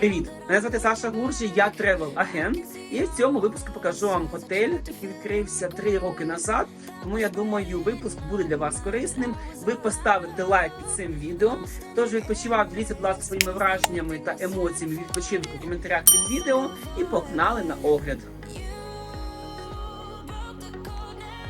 Привіт! Мене звати Саша Гуржі, я тревел агент. І в цьому випуску покажу вам готель, який відкрився три роки назад. Тому я думаю, випуск буде для вас корисним. Ви поставите лайк під цим відео. Тож відпочивав, діліться, будь ласка, своїми враженнями та емоціями відпочинку в коментарях під відео і погнали на огляд.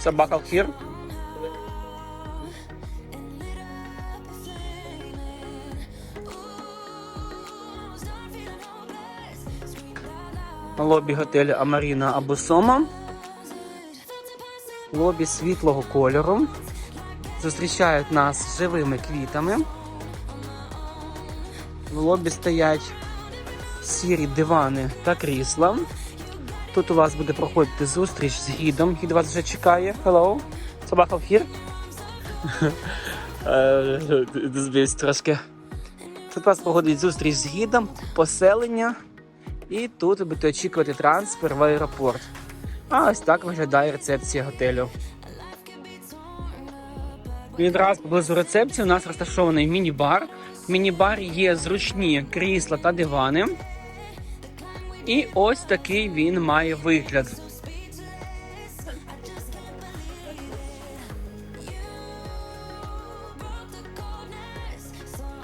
Собака here. Лобі готелю Амаріна або Сома. Лобі світлого кольору. Зустрічають нас живими квітами. В лобі стоять сірі дивани та крісла. Тут у вас буде проходити зустріч з гідом. Гід вас вже чекає. Hello. Собака here. Е, Збився трошки. Тут у вас проходить зустріч з гідом, поселення. І тут будете очікувати трансфер в аеропорт. А ось так виглядає рецепція готелю. Відразу поблизу рецепції у нас розташований міні-бар. В міні-барі є зручні крісла та дивани. І ось такий він має вигляд.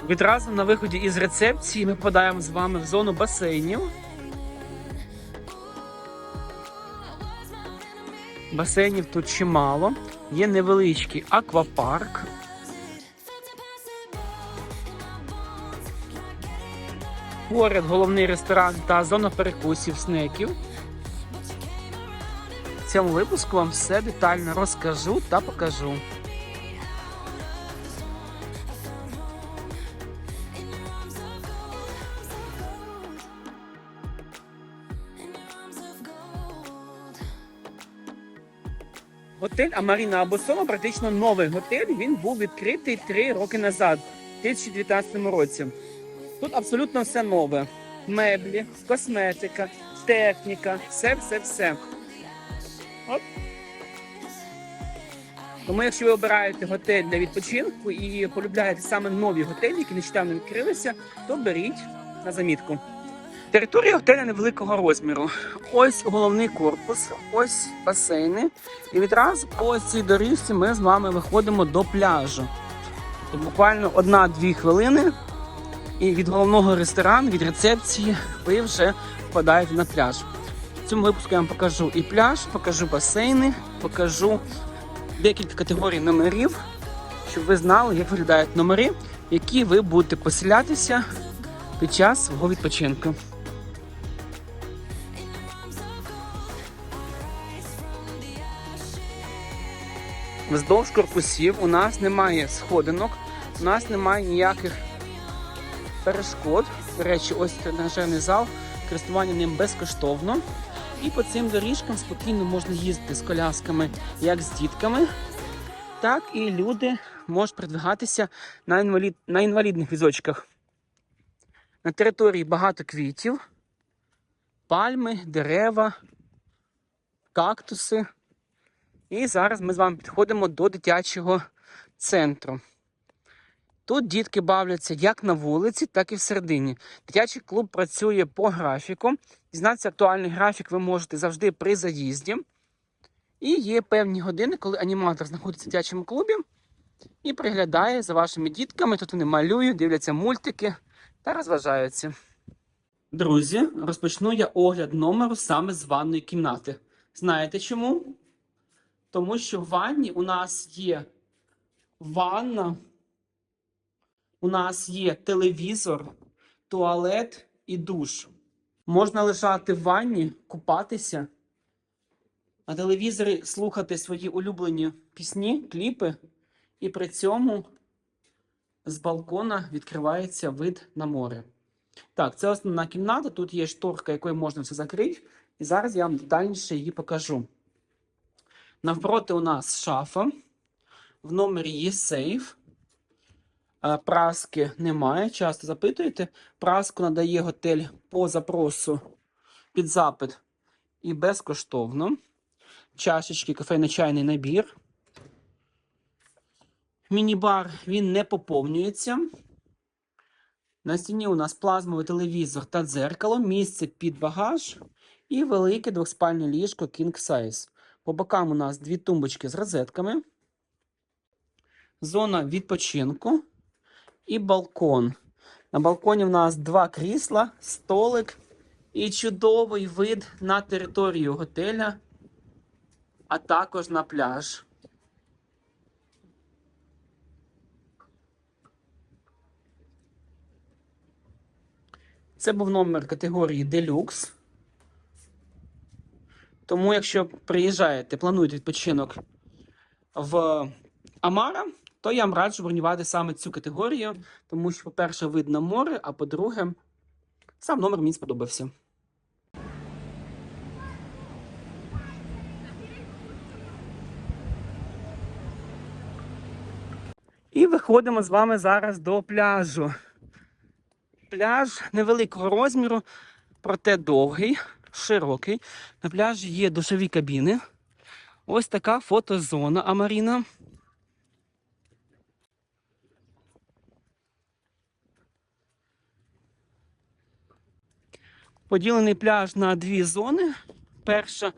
Відразу на виході із рецепції ми попадаємо з вами в зону басейнів. Басейнів тут чимало. Є невеличкий аквапарк. Поряд головний ресторан та зона перекусів снеків. В цьому випуску вам все детально розкажу та покажу. Готель Амаріна Абосома практично новий готель. Він був відкритий 3 роки назад, у 2019 році. Тут абсолютно все нове: меблі, косметика, техніка, все, все, все. От. Тому, якщо ви обираєте готель для відпочинку і полюбляєте саме нові готелі, які нещодавно відкрилися, то беріть на замітку. Територія готеля невеликого розміру. Ось головний корпус, ось басейни. І відразу по цій доріжці ми з вами виходимо до пляжу. То буквально одна-дві хвилини. І від головного ресторану, від рецепції, ви вже впадаєте на пляж. В цьому випуску я вам покажу і пляж, покажу басейни, покажу декілька категорій номерів, щоб ви знали, як виглядають номери, які ви будете поселятися під час свого відпочинку. Вздовж корпусів у нас немає сходинок, у нас немає ніяких перешкод. До речі, ось тренажерний зал, користування ним безкоштовно. І по цим доріжкам спокійно можна їздити з колясками, як з дітками, так і люди можуть передвигатися на, інвалід... на інвалідних візочках. На території багато квітів, пальми, дерева, кактуси. І зараз ми з вами підходимо до дитячого центру. Тут дітки бавляться як на вулиці, так і всередині. Дитячий клуб працює по графіку. Дізнатися актуальний графік ви можете завжди при заїзді. І є певні години, коли аніматор знаходиться в дитячому клубі і приглядає за вашими дітками. Тут вони малюють, дивляться мультики та розважаються. Друзі, розпочну я огляд номеру саме з ванної кімнати. Знаєте чому? Тому що в ванні у нас є ванна, у нас є телевізор, туалет і душ. Можна лежати в ванні, купатися, на телевізорі слухати свої улюблені пісні, кліпи, і при цьому з балкона відкривається вид на море. Так, це основна кімната. Тут є шторка, якою можна все закрити. І зараз я вам детальніше її покажу. Навпроти у нас шафа. В номері є сейф. Е, Праски немає. Часто запитуєте. Праску надає готель по запросу під запит і безкоштовно. Чашечки, кофейно-чайний набір. Міні-бар він не поповнюється. На стіні у нас плазмовий телевізор та дзеркало, місце під багаж і велике двохспальне ліжко King Size. По бокам у нас дві тумбочки з розетками, зона відпочинку і балкон. На балконі в нас два крісла, столик і чудовий вид на територію готеля, а також на пляж. Це був номер категорії Deluxe. Тому, якщо приїжджаєте, плануєте відпочинок в Амара, то я вам раджу бронювати саме цю категорію, тому що, по-перше, видно море, а по-друге, сам номер мені сподобався. І виходимо з вами зараз до пляжу. Пляж невеликого розміру, проте довгий, широкий. На пляжі є душові кабіни. Ось така фотозона Амаріна. Поділений пляж на дві зони. Перша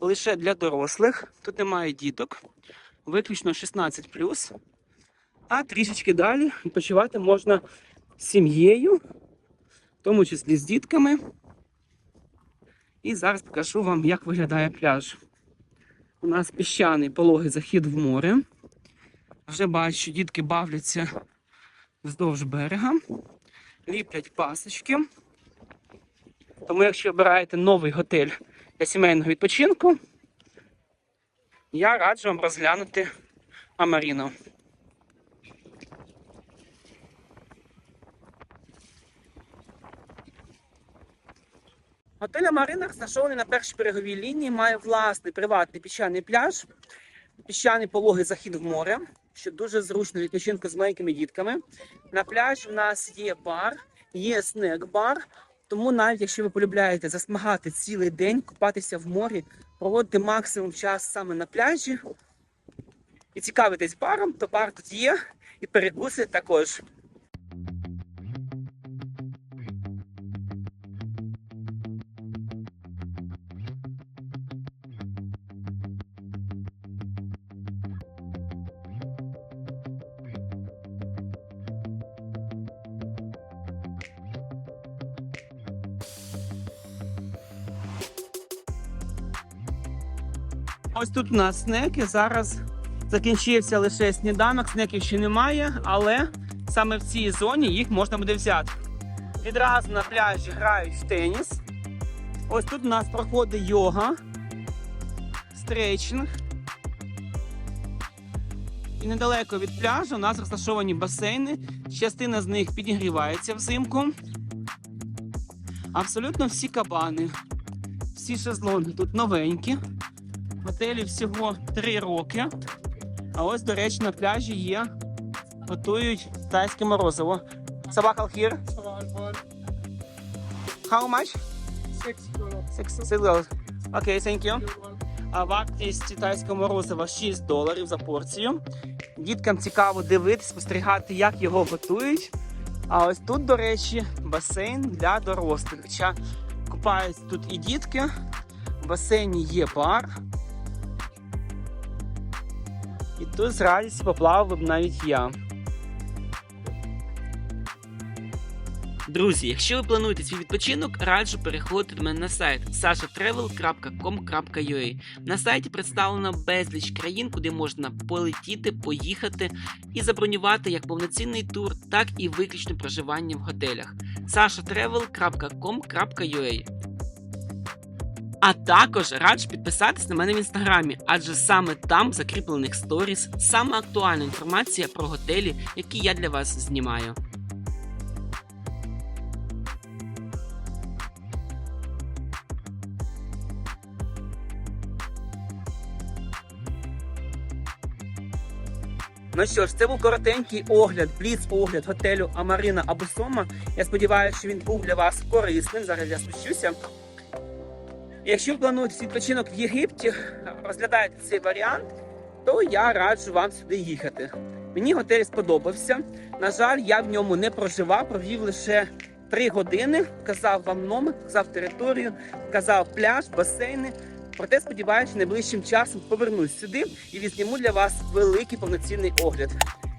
лише для дорослих. Тут немає діток. Виключно 16 А трішечки далі відпочивати можна з сім'єю, в тому числі з дітками. І зараз покажу вам, як виглядає пляж. У нас піщаний пологий захід в море. Вже бачу, що дітки бавляться вздовж берега, ліплять пасочки. Тому, якщо обираєте новий готель для сімейного відпочинку, я раджу вам розглянути Амаріно. Готель Амарина розташований на першій береговій лінії, має власний приватний піщаний пляж, піщаний пологий захід в море, що дуже зручно відпочинку з маленькими дітками. На пляжі в нас є бар, є снек-бар. Тому навіть якщо ви полюбляєте засмагати цілий день, купатися в морі, проводити максимум час саме на пляжі і цікавитись баром, то бар тут є, і перекуси також. Ось тут у нас снеки. Зараз закінчився лише сніданок, снеків ще немає, але саме в цій зоні їх можна буде взяти. Відразу на пляжі грають в теніс. Ось тут у нас проходить йога, стрейчинг. І недалеко від пляжу у нас розташовані басейни. Частина з них підігрівається взимку. Абсолютно всі кабани, всі шезлонги тут новенькі. Готелі всього 3 роки. А ось, до речі, на пляжі є. Готують тайське морозиво. Собака here. How much? Six dollars. Окей, thank you. А вартість тайського морозива 6 доларів за порцію. Діткам цікаво дивитися, спостерігати, як його готують. А ось тут, до речі, басейн для дорослих. Хоча купаються тут і дітки. В басейні є бар. І тут з радістю поплавав б навіть я. Друзі, якщо ви плануєте свій відпочинок, раджу переходити до мене на сайт sashatravel.com.ua. На сайті представлено безліч країн, куди можна полетіти, поїхати і забронювати як повноцінний тур, так і виключне проживання в готелях. sashatravel.com.ua а також раджу підписатись на мене в інстаграмі, адже саме там в закріплених сторіс саме актуальна інформація про готелі, які я для вас знімаю. Ну що ж, це був коротенький огляд, бліц-огляд готелю Амарина або Сома. Я сподіваюся, що він був для вас корисним. Зараз я спущуся. Якщо ви плануєте відпочинок в Єгипті, розглядаєте цей варіант, то я раджу вам сюди їхати. Мені готель сподобався. На жаль, я в ньому не проживав, провів лише 3 години. Казав вам номер, казав територію, казав пляж, басейни. Проте сподіваюся, найближчим часом повернусь сюди і візніму для вас великий повноцінний огляд.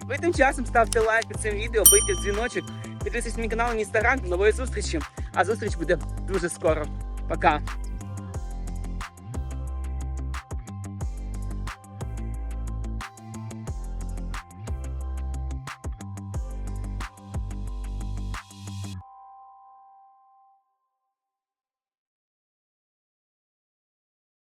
Ви тим часом ставте лайк під цим відео, бийте дзвіночок, підписуйтесь на мій канал на інстаграм. Нової зустрічі. А зустріч буде дуже скоро. Пока!